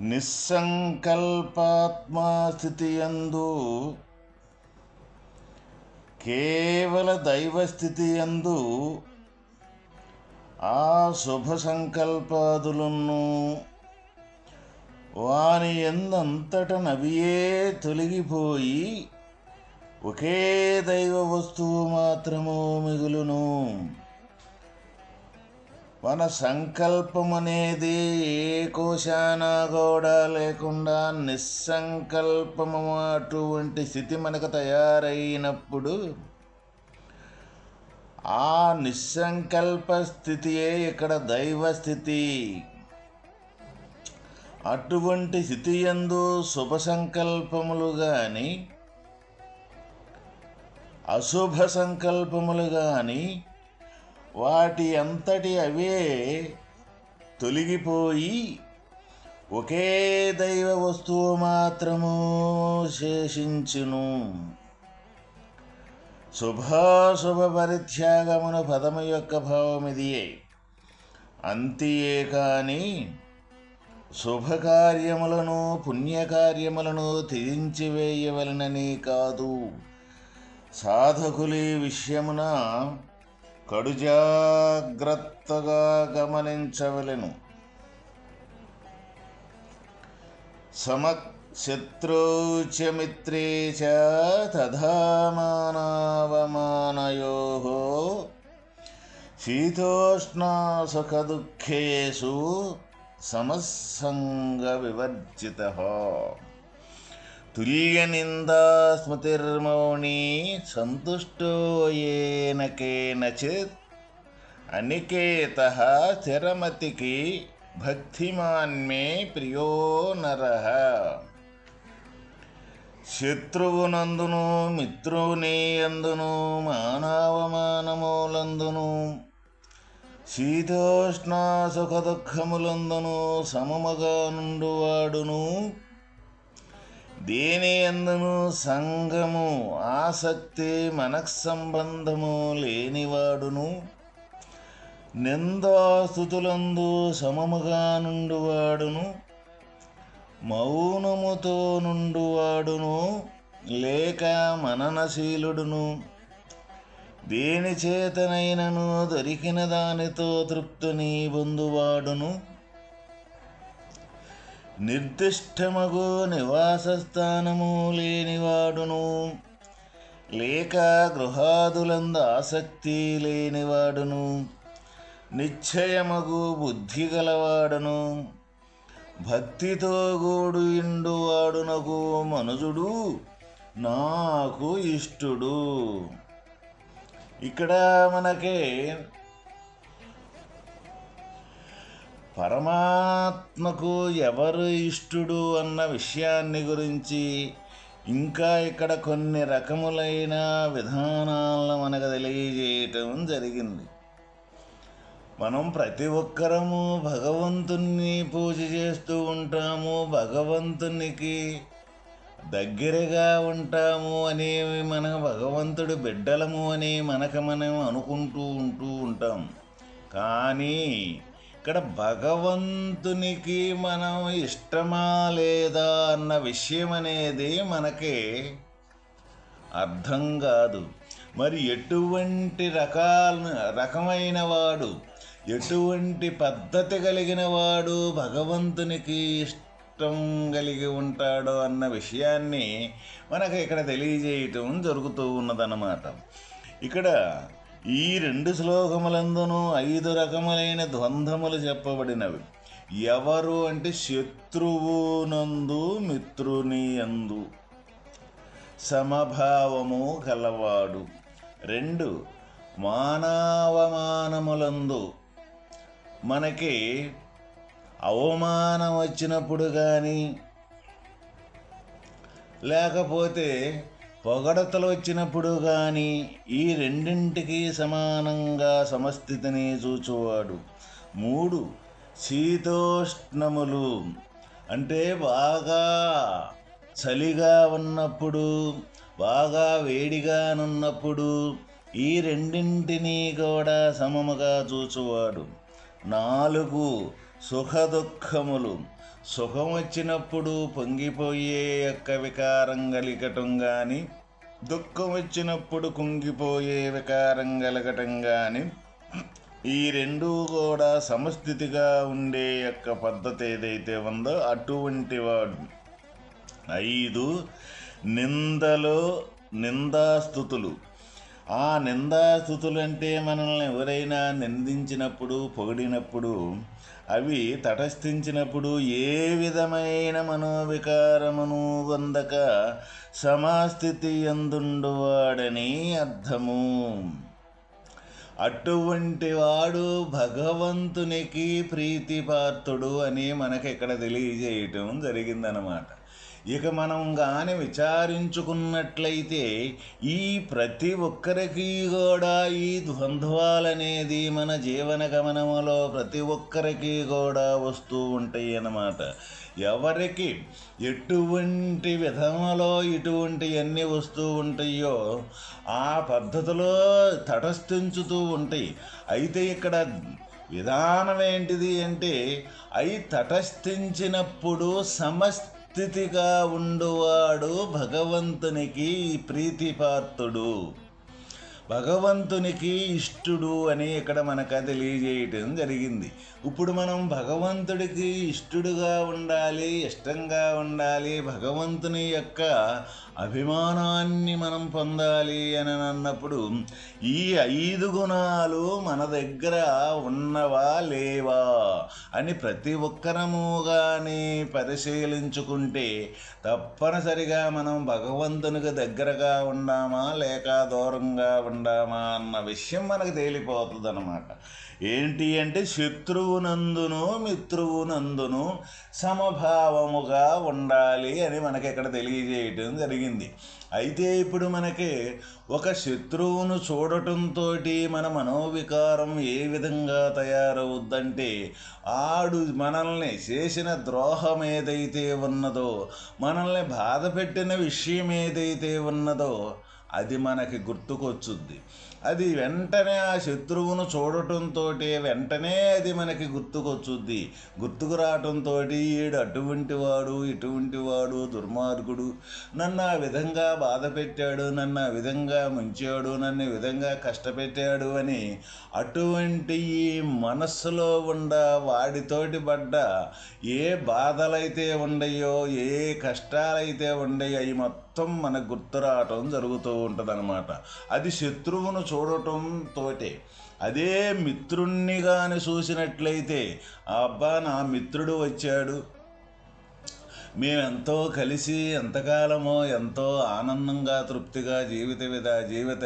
నిస్సంకల్పాత్మాస్థితియందు కేవల దైవస్థితియందు ఆ శుభ సంకల్పాదులను వాని ఎందంతట నవియే తొలగిపోయి ఒకే దైవ వస్తువు మాత్రము మిగులును. మన సంకల్పం అనేది ఏ కోశానా కూడా లేకుండా నిస్సంకల్పము అటువంటి స్థితి మనకు తయారైనప్పుడు ఆ నిస్సంకల్ప స్థితియే ఇక్కడ దైవ స్థితి. అటువంటి స్థితి ఎందు శుభ సంకల్పములు కానీ అశుభ సంకల్పములు కానీ వాటి అంతటి అవే తొలగిపోయి ఒకే దైవ వస్తువు మాత్రము శేషించును. శుభాశుభ పరిత్యాగమున పదము యొక్క భావం ఇదియే అంతియే కాని శుభకార్యములను పుణ్యకార్యములను త్యజించివేయవలనని కాదు. సాధకులి విషయమున కడుజాగ్రత్తగా గమనించవలెను. సమ చ మిత్రే చ తథా మానవమానయో శీతోష్ణసుఖదుఃఖేషు సమస్సంగ వివర్జిత తుల్యనిందాస్మృతిర్మౌని సంతుష్టో ఏన కేనచిత్ అనికేత చరమతికి భక్తిమాన్మే ప్రియో నర శత్రువునందును మిత్రుని అందును మానవమానములందును శీతోష్ణ సుఖదుఃఖములందును సమముగా నుండువాడును దేని ఎందును సంగము ఆసక్తి మనఃసంబంధము లేనివాడును. నిందాస్థుతులందు సమముగా నుండువాడును. మౌనముతో నుండువాడును లేక మననశీలుడును. దేని చేతనైనను దొరికిన దానితో తృప్తిని పొందువాడును. నిర్దిష్టమగు నివాసస్థానము లేనివాడును. లేక గృహాదులంద ఆసక్తి లేనివాడును. నిశ్చయమగు బుద్ధి గలవాడును. భక్తితో గోడు ఇండువాడునకు మనుజుడు నాకు ఇష్టుడు. ఇక్కడ మనకి పరమాత్మకు ఎవరు ఇష్టుడు అన్న విషయాన్ని గురించి ఇంకా ఇక్కడ కొన్ని రకములైన విధానాలను మనకు తెలియజేయటం జరిగింది. మనం ప్రతి ఒక్కరము భగవంతుణ్ణి పూజ చేస్తూ ఉంటాము భగవంతునికి దగ్గరగా ఉంటాము అని మన భగవంతుడి బిడ్డలము అని మనకు మనం అనుకుంటూ ఉంటూ ఉంటాం. కానీ ఇక్కడ భగవంతునికి మనం ఇష్టమా లేదా అన్న విషయం అనేది మనకి అర్థం కాదు. మరి ఎటువంటి రకాల రకమైన వాడు ఎటువంటి పద్ధతి కలిగిన వాడు భగవంతునికి ఇష్టం కలిగి ఉంటాడో అన్న విషయాన్ని మనకు ఇక్కడ తెలియజేయటం జరుగుతూ ఉన్నదన్నమాట. ఇక్కడ ఈ రెండు శ్లోకములందును ఐదు రకములైన ద్వంద్వములు చెప్పబడినవి. ఎవరు అంటే శత్రువు నందు మిత్రుని అందు సమభావము కలవాడు రెండు మానవమానములందు. మనకి అవమానం వచ్చినప్పుడు కానీ లేకపోతే పొగడతలు వచ్చినప్పుడు కానీ ఈ రెండింటికి సమానంగా సమస్థితిని చూచువాడు. మూడు శీతోష్ణములు. అంటే బాగా చలిగా ఉన్నప్పుడు బాగా వేడిగానున్నప్పుడు ఈ రెండింటినీ కూడా సమముగా చూచువాడు. నాలుగు సుఖదుఖములు. సుఖం వచ్చినప్పుడు పొంగిపోయే యొక్క వికారం కలిగటం కానీ దుఃఖం వచ్చినప్పుడు కుంగిపోయే వికారం కలగటం కానీ ఈ రెండు కూడా సమస్థితిగా ఉండే యొక్క పద్ధతి ఏదైతే ఉందో అటువంటి వాడు. ఐదు నిందలో నిందాస్థుతులు ఆ నిందాస్థుతులంటే మనల్ని ఎవరైనా నిందించినప్పుడు పొగిడినప్పుడు అవి తటస్థించినప్పుడు ఏ విధమైన మనోవికారమును వందక సమాస్థితి అందుండువాడని అర్థము. అటువంటి వాడు భగవంతునికి ప్రీతిపాత్రుడు అని మనకి ఇక్కడ తెలియజేయటం జరిగిందనమాట ఇక మనం కానీ విచారించుకున్నట్లయితే ఈ ప్రతి ఒక్కరికి కూడా ఈ ద్వంద్వాలనేది మన జీవన గమనములో ప్రతి ఒక్కరికి కూడా వస్తూ ఉంటాయి అన్నమాట ఎవరికి ఎటువంటి విధములో ఇటువంటి అన్నీ వస్తూ ఉంటాయో ఆ పద్ధతిలో తటస్థించుతూ ఉంటాయి. అయితే ఇక్కడ విధానం ఏంటిది అంటే అవి తటస్థించినప్పుడు సమస్త స్థితిగా ఉండువాడు భగవంతునికి ప్రీతిపాత్రుడు. భగవంతునికి ఇష్టుడు అని ఇక్కడ మనకు తెలియజేయటం జరిగింది. ఇప్పుడు మనం భగవంతుడికి ఇష్టుడుగా ఉండాలి ఇష్టంగా ఉండాలి భగవంతుని యొక్క అభిమానాన్ని మనం పొందాలి అని అన్నప్పుడు ఈ ఐదు గుణాలు మన దగ్గర ఉన్నవా లేవా అని ప్రతి ఒక్కరము కానీ పరిశీలించుకుంటే తప్పనిసరిగా మనం భగవంతునికి దగ్గరగా ఉన్నామా లేక దూరంగా ఉండామా అన్న విషయం మనకు తేలిపోతుంది అనమాట ఏంటి అంటే శత్రువునందును మిత్రువునందును సమభావముగా ఉండాలి అని మనకి ఇక్కడ తెలియజేయటం జరిగింది. అయితే ఇప్పుడు మనకి ఒక శత్రువును చూడటంతో మన మనోవికారం ఏ విధంగా తయారవుద్దంటే ఆడు మనల్ని చేసిన ద్రోహం ఏదైతే ఉన్నదో మనల్ని బాధ పెట్టిన విషయం ఏదైతే ఉన్నదో అది మనకి గుర్తుకొచ్చుద్ది. అది వెంటనే ఆ శత్రువును చూడటంతో వెంటనే అది మనకి గుర్తుకొచ్చుద్ది. గుర్తుకు రావటంతో ఈడు అటువంటి వాడు ఇటువంటి వాడు దుర్మార్గుడు. నన్ను ఆ విధంగా బాధ పెట్టాడు నన్ను ఆ విధంగా ముంచాడు నన్ను ఈ విధంగా కష్టపెట్టాడు అని అటువంటి ఈ మనస్సులో ఉండ వాడితోటి పడ్డ ఏ బాధలైతే ఉండయో ఏ కష్టాలైతే ఉండయో అవి మొత్తం మనకు గుర్తు రావటం జరుగుతూ ఉంటుందన్నమాట. అది శత్రువును చూడటం తోటే. అదే మిత్రుణ్ణి కానీ చూసినట్లయితే ఆ అబ్బా నా మిత్రుడు వచ్చాడు. మేమెంతో కలిసి ఎంతకాలమో ఎంతో ఆనందంగా తృప్తిగా జీవిత విధ జీవిత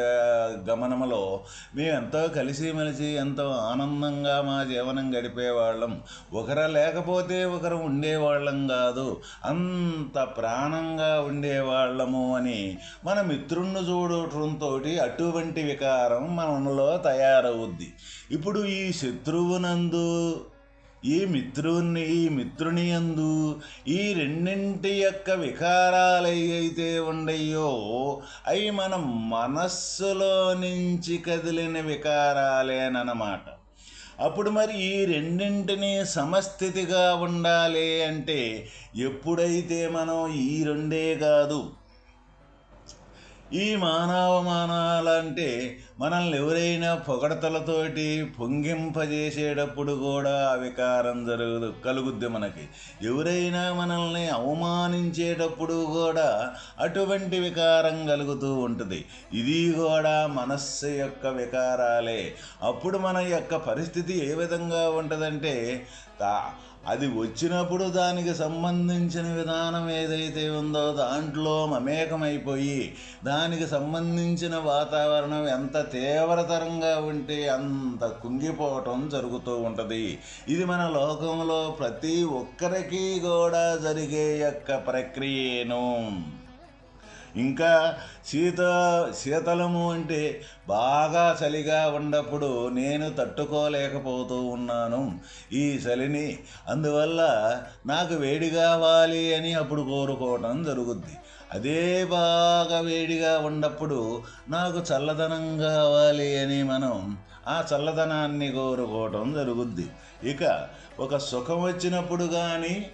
గమనములో మేమెంతో కలిసిమెలిసి ఎంతో ఆనందంగా మా జీవనం గడిపేవాళ్ళం. ఒకరు లేకపోతే ఒకరు ఉండేవాళ్ళం కాదు. అంత ప్రాణంగా ఉండేవాళ్ళము అని మన మిత్రుణ్ణి చూడటంతో అటువంటి వికారం మనలో తయారవుద్ది. ఇప్పుడు ఈ శత్రువునందు ఈ మిత్రుని ఈ మిత్రుని యందు ఈ రెండింటి యొక్క వికారాలు అయితే ఉండయో అవి మన మనస్సులో నుంచి కదిలిన వికారాలేనమాట అప్పుడు మరి ఈ రెండింటిని సమస్థితిగా ఉండాలి అంటే ఎప్పుడైతే మనం ఈ రెండే కాదు ఈ మానవమానాలంటే మనల్ని ఎవరైనా పొగడతలతోటి పొంగింపజేసేటప్పుడు కూడా ఆ వికారం జరుగు కలుగుద్ది మనకి. ఎవరైనా మనల్ని అవమానించేటప్పుడు కూడా అటువంటి వికారం కలుగుతూ ఉంటుంది. ఇది కూడా మనస్సు యొక్క వికారాలే. అప్పుడు మన యొక్క పరిస్థితి ఏ విధంగా ఉంటుందంటే అది వచ్చినప్పుడు దానికి సంబంధించిన విధానం ఏదైతే ఉందో దాంట్లో మమేకమైపోయి దానికి సంబంధించిన వాతావరణం ఎంత తీవ్రతరంగా ఉంటే అంత కుంగిపోవటం జరుగుతూ ఉంటుంది. ఇది మన లోకంలో ప్రతి ఒక్కరికి కూడా జరిగే యొక్క ప్రక్రియను. ఇంకా శీత శీతలము అంటే బాగా చలిగా ఉన్నప్పుడు నేను తట్టుకోలేకపోతూ ఉన్నాను ఈ చలిని. అందువల్ల నాకు వేడి కావాలి అని అప్పుడు కోరుకోవటం జరుగుద్ది. అదే బాగా వేడిగా ఉన్నప్పుడు నాకు చల్లదనం కావాలి అని మనం ఆ చల్లదనాన్ని కోరుకోవటం జరుగుద్ది. ఇక ఒక సుఖం వచ్చినప్పుడు కానీ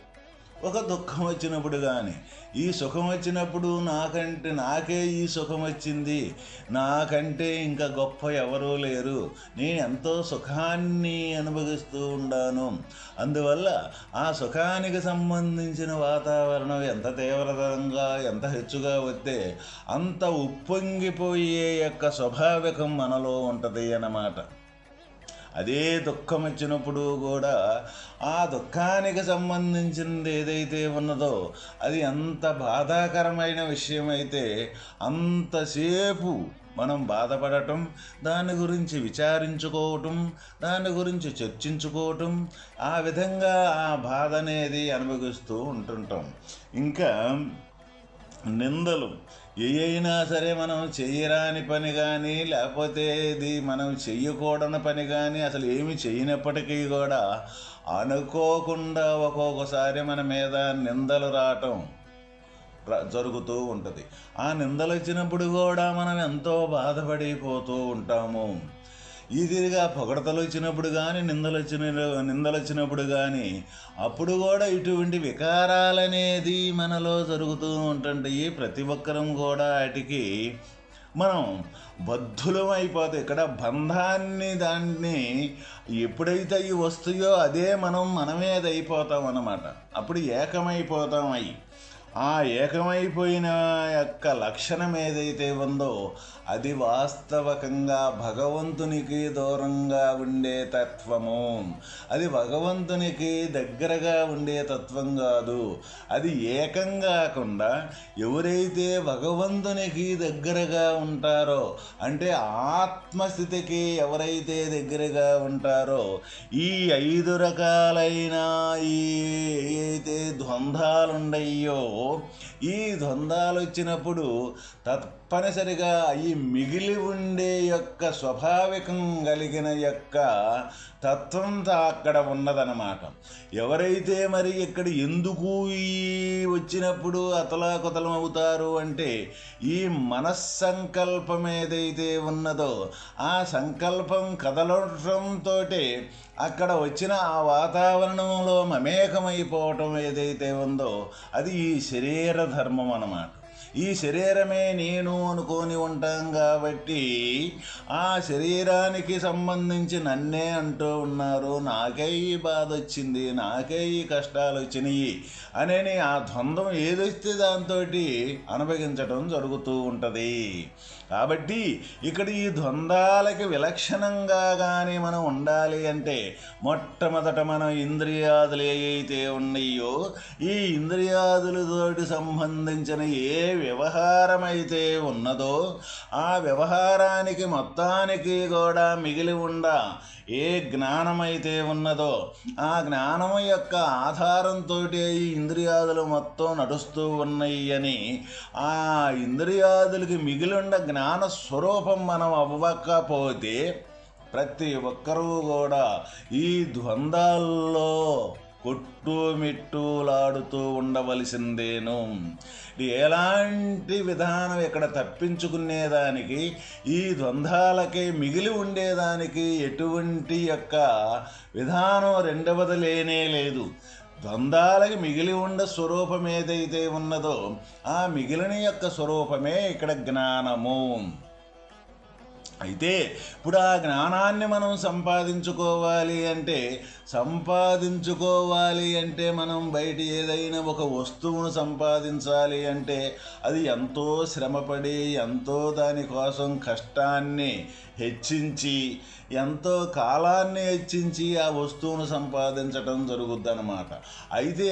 ఒక దుఃఖం వచ్చినప్పుడు కానీ ఈ సుఖం వచ్చినప్పుడు నాకంటే నాకే ఈ సుఖం వచ్చింది. నాకంటే ఇంకా గొప్ప ఎవరూ లేరు. నేను ఎంతో సుఖాన్ని అనుభవిస్తూ ఉండాను. అందువల్ల ఆ సుఖానికి సంబంధించిన వాతావరణం ఎంత తీవ్రతరంగా ఎంత హెచ్చుగా వస్తే అంత ఉప్పొంగిపోయే యొక్క స్వాభావికం మనలో ఉంటుంది అన్నమాట. అదే దుఃఖం వచ్చినప్పుడు కూడా ఆ దుఃఖానికి సంబంధించింది ఏదైతే ఉన్నదో అది ఎంత బాధాకరమైన విషయం అయితే అంతసేపు మనం బాధపడటం దాని గురించి విచారించుకోవటం దాని గురించి చర్చించుకోవటం ఆ విధంగా ఆ బాధ అనేది అనుభవిస్తూ ఉంటుంటాం. ఇంకా నిందలు ఏ అయినా సరే మనం చేయరాని పని కానీ లేకపోతే ఇది మనం చెయ్యకూడని పని కానీ అసలు ఏమి చేయనప్పటికీ కూడా అనుకోకుండా ఒక్కొక్కసారి మన మీద నిందలు రావటం జరుగుతూ ఉంటుంది. ఆ నిందలు వచ్చినప్పుడు కూడా మనం ఎంతో బాధపడిపోతూ ఉంటాము. ఇదిగా పొగడతలు వచ్చినప్పుడు కానీ నిందలు వచ్చిన నిందలు వచ్చినప్పుడు కానీ అప్పుడు కూడా ఇటువంటి వికారాలనేది మనలో జరుగుతూ ఉంటుంటాయి ప్రతి ఒక్కరం కూడా వాటికి మనం బద్ధులం అయిపోతాయి ఇక్కడ బంధాన్ని దాన్ని ఎప్పుడైతే అవి వస్తాయో అదే మనం మనమేది అయిపోతాం అన్నమాట. అప్పుడు ఏకమైపోతాం అయి. ఆ ఏకమైపోయిన యొక్క లక్షణం ఏదైతే ఉందో అది వాస్తవకంగా భగవంతునికి దూరంగా ఉండే తత్వము. అది భగవంతునికి దగ్గరగా ఉండే తత్వం కాదు. అది ఏకం కాకుండా ఎవరైతే భగవంతునికి దగ్గరగా ఉంటారో అంటే ఆత్మస్థితికి ఎవరైతే దగ్గరగా ఉంటారో ఈ ఐదు రకాలైన ఈ అయితే ద్వంద్వాలుండయ్యో ఈ ద్వంద్వాలు వచ్చినప్పుడు తప్పనిసరిగా ఈ మిగిలి ఉండే యొక్క స్వాభావికం కలిగిన యొక్క తత్వం అక్కడ ఉన్నదన్నమాట. ఎవరైతే మరి ఇక్కడ ఎందుకు ఈ వచ్చినప్పుడు అతలాకుతలం అవుతారు అంటే ఈ మనస్సంకల్పం ఏదైతే ఉన్నదో ఆ సంకల్పం కదలటంతో అక్కడ వచ్చిన ఆ వాతావరణంలో మమేకమైపోవటం ఏదైతే ఉందో అది ఈ శరీర ధర్మం అన్నమాట. ఈ శరీరమే నేను అనుకొని ఉంటాం కాబట్టి ఆ శరీరానికి సంబంధించి నన్నే అంటూ ఉన్నారు. నాకే ఈ బాధ వచ్చింది నాకే ఈ కష్టాలు వచ్చినాయి అనే ఆ ద్వంద్వం ఏదొస్తే దాంతో అనుభవించడం జరుగుతూ ఉంటుంది. కాబట్టి ఇక్కడ ఈ ద్వంద్వాలకి విలక్షణంగా కానీ మనం ఉండాలి అంటే మొట్టమొదట మనం ఇంద్రియాదులు ఏవైతే ఉన్నాయో ఈ ఇంద్రియాదులతోటి సంబంధించిన ఏ వ్యవహారమైతే ఉన్నదో ఆ వ్యవహారానికి మొత్తానికి కూడా మిగిలి ఉండ ఏ జ్ఞానమైతే ఉన్నదో ఆ జ్ఞానం యొక్క ఆధారంతో ఈ ఇంద్రియాదులు మొత్తం నడుస్తూ ఉన్నాయి అని ఆ ఇంద్రియాదులకి మిగిలిండ జ్ఞాన స్వరూపం మనం అవ్వకపోతే ప్రతి ఒక్కరూ కూడా ఈ ద్వంద్వాల్లో కొట్టుమిట్టులాడుతూ ఉండవలసిందేను. ఎలాంటి విధానం ఇక్కడ తప్పించుకునేదానికి ఈ ద్వంద్వాలకి మిగిలి ఉండేదానికి ఎటువంటి యొక్క విధానం రెండవది లేనే లేదు. ద్వంద్వాలకి మిగిలి ఉండ స్వరూపం ఏదైతే ఉన్నదో ఆ మిగిలిన యొక్క స్వరూపమే ఇక్కడ జ్ఞానము. అయితే ఇప్పుడు ఆ జ్ఞానాన్ని మనం సంపాదించుకోవాలి అంటే సంపాదించుకోవాలి అంటే మనం బయట ఏదైనా ఒక వస్తువును సంపాదించాలి అంటే అది ఎంతో శ్రమపడి ఎంతో దానికోసం కష్టాన్ని హెచ్చించి ఎంతో కాలాన్ని హెచ్చించి ఆ వస్తువును సంపాదించటం జరుగుద్దన్నమాట. అయితే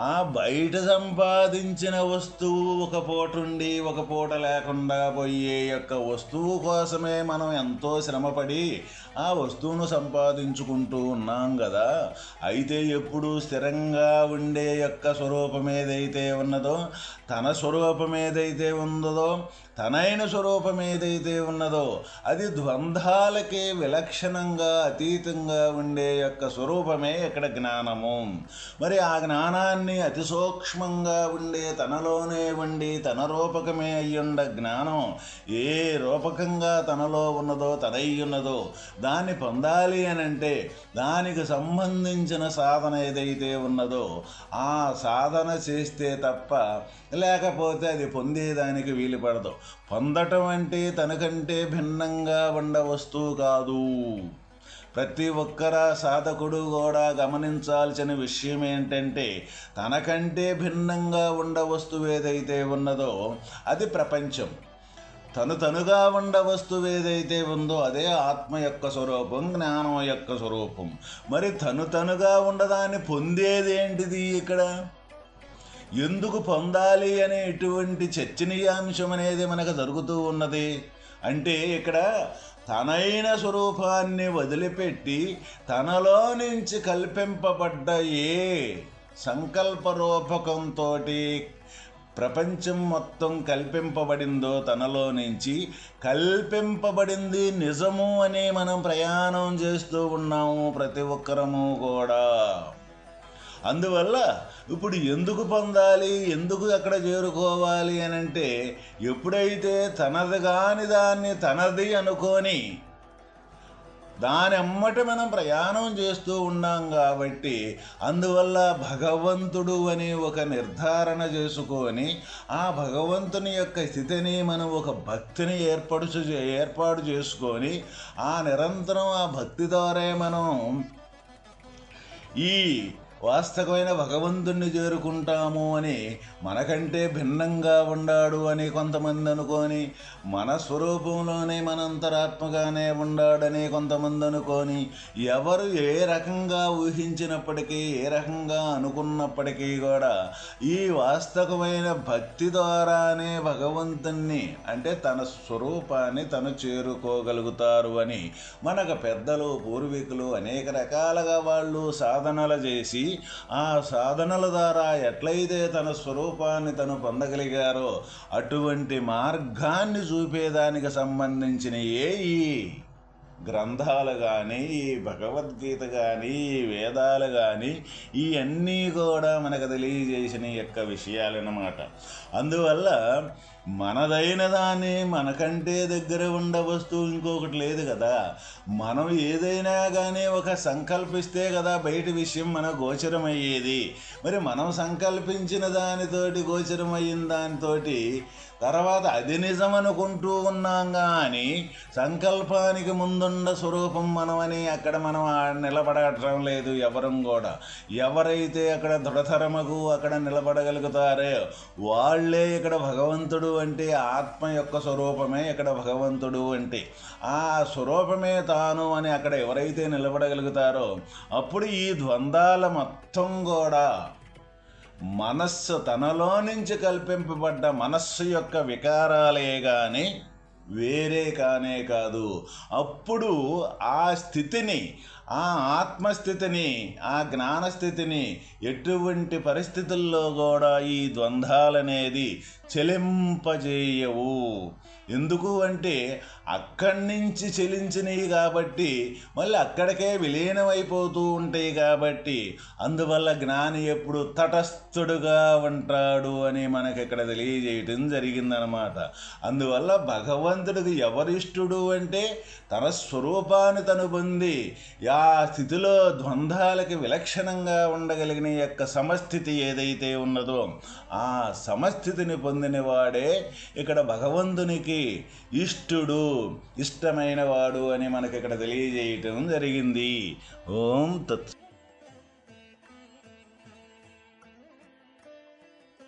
ఆ బయట సంపాదించిన వస్తువు ఒక పూట ఉండి ఒక పూట లేకుండా పోయే యొక్క వస్తువు కోసమే మనం ఎంతో శ్రమపడి ఆ వస్తువును సంపాదించుకుంటూ ఉన్నాం కదా అయితే ఎప్పుడు స్థిరంగా ఉండే యొక్క స్వరూపం ఏదైతే ఉన్నదో తన స్వరూపం ఏదైతే ఉందో తనైన స్వరూపం ఏదైతే ఉన్నదో అది ద్వంద్వాలకే విలక్షణంగా అతీతంగా ఉండే యొక్క స్వరూపమే ఇక్కడ జ్ఞానము. మరి ఆ జ్ఞానాన్ని అతి సూక్ష్మంగా ఉండే తనలోనే ఉండి తన రూపకమే అయ్యుండ జ్ఞానం ఏ రూపకంగా తనలో ఉన్నదో తనై ఉన్నదో దాన్ని పొందాలి అని అంటే దానికి సంబంధించిన సాధన ఏదైతే ఉన్నదో ఆ సాధన చేస్తే తప్ప లేకపోతే అది పొందేదానికి వీలు పడదు. పొందటం అంటే తనకంటే భిన్నంగా ఉండ వస్తువు కాదు. ప్రతి ఒక్కర సాధకుడు కూడా గమనించాల్సిన విషయం ఏంటంటే తనకంటే భిన్నంగా ఉండ వస్తువు ఏదైతే ఉన్నదో అది ప్రపంచం. తను తనుగా ఉండ వస్తువు ఏదైతే ఉందో అదే ఆత్మ యొక్క స్వరూపం జ్ఞానం యొక్క స్వరూపం. మరి తను తనుగా ఉండదాన్ని పొందేది ఏంటిది ఇక్కడ? ఎందుకు పొందాలి అనేటువంటి చర్చనీయాంశం అనేది మనకు జరుగుతూ ఉన్నది. అంటే ఇక్కడ తనైన స్వరూపాన్ని వదిలిపెట్టి తనలో నుంచి కల్పింపబడ్డ ఏ సంకల్ప రూపకంతో ప్రపంచం మొత్తం కల్పింపబడిందో తనలో నుంచి కల్పింపబడింది నిజము అని మనం ప్రయాణం చేస్తూ ఉన్నాము ప్రతి ఒక్కరము కూడా. అందువల్ల ఇప్పుడు ఎందుకు పొందాలి ఎందుకు అక్కడ చేరుకోవాలి అని అంటే ఎప్పుడైతే తనది కాని దాన్ని తనది అనుకొని దాని అమ్మట మనం ప్రయాణం చేస్తూ ఉన్నాం కాబట్టి అందువల్ల భగవంతుడు అని ఒక నిర్ధారణ చేసుకొని ఆ భగవంతుని యొక్క స్థితిని మనం ఒక భక్తిని ఏర్పడుచు ఏర్పాటు చేసుకొని ఆ నిరంతరం ఆ భక్తి ద్వారా మనం ఈ వాస్తవమైన భగవంతుణ్ణి చేరుకుంటాము అని మనకంటే భిన్నంగా ఉండాడు అని కొంతమంది అనుకొని మన స్వరూపంలోనే మనంతరాత్మగానే ఉండాడని కొంతమంది అనుకొని ఎవరు ఏ రకంగా ఊహించినప్పటికీ ఏ రకంగా అనుకున్నప్పటికీ కూడా ఈ వాస్తవమైన భక్తి ద్వారానే భగవంతుణ్ణి అంటే తన స్వరూపాన్ని తను చేరుకోగలుగుతారు అని మనకు పెద్దలు పూర్వీకులు అనేక రకాలుగా వాళ్ళు సాధనలు చేసి ఆ సాధనల ద్వారా ఎట్లయితే తన స్వరూపాన్ని తను పొందగలిగారో అటువంటి మార్గాన్ని చూపేదానికి సంబంధించిన ఏ ఈ గ్రంథాలు కానీ ఈ భగవద్గీత కానీ ఈ వేదాలు కానీ ఇవన్నీ కూడా మనకు తెలియజేసిన యొక్క విషయాలన్నమాట. అందువల్ల మనదైన దాన్ని మనకంటే దగ్గర ఉండ వస్తువు ఇంకొకటి లేదు కదా. మనం ఏదైనా కానీ ఒక సంకల్పిస్తే కదా బయట విషయం మన గోచరమయ్యేది. మరి మనం సంకల్పించిన దానితోటి గోచరమయ్యిన దానితోటి తర్వాత అది నిజం అనుకుంటూ ఉన్నాం కానీ సంకల్పానికి ముందుండ స్వరూపం మనమని అక్కడ మనం నిలబడటం లేదు ఎవరం కూడా. ఎవరైతే అక్కడ దృఢతరమకు అక్కడ నిలబడగలుగుతారో వాళ్ళే ఇక్కడ భగవంతుడు అంటే ఆత్మ యొక్క స్వరూపమే ఇక్కడ భగవంతుడు అంటే. ఆ స్వరూపమే తాను అని అక్కడ ఎవరైతే నిలబడగలుగుతారో అప్పుడు ఈ ద్వంద్వాల మొత్తం కూడా మనస్సు తనలో నుంచి కల్పింపబడ్డ మనస్సు యొక్క వికారాలే కానీ వేరే కానే కాదు. అప్పుడు ఆ స్థితిని ఆ ఆత్మస్థితిని ఆ జ్ఞానస్థితిని ఎటువంటి పరిస్థితుల్లో కూడా ఈ ద్వంద్వాలనేది చెలింపజేయవు. ఎందుకు అంటే అక్కడి నుంచి చెలించినవి కాబట్టి మళ్ళీ అక్కడికే విలీనమైపోతూ ఉంటాయి కాబట్టి అందువల్ల జ్ఞాని ఎప్పుడు తటస్థుడుగా ఉంటాడు అని మనకి ఇక్కడ తెలియజేయటం జరిగిందనమాట. అందువల్ల భగవంతుడికి ఎవరిష్టుడు అంటే తన స్వరూపాన్ని తను పొంది ఆ స్థితిలో ద్వంద్వాలకి విలక్షణంగా ఉండగలిగిన యొక్క సమస్థితి ఏదైతే ఉన్నదో ఆ సమస్థితిని పొందిన వాడే ఇక్కడ భగవంతునికి ఇష్టుడు ఇష్టమైన వాడు అని మనకి ఇక్కడ తెలియజేయటం జరిగింది. ఓం తత్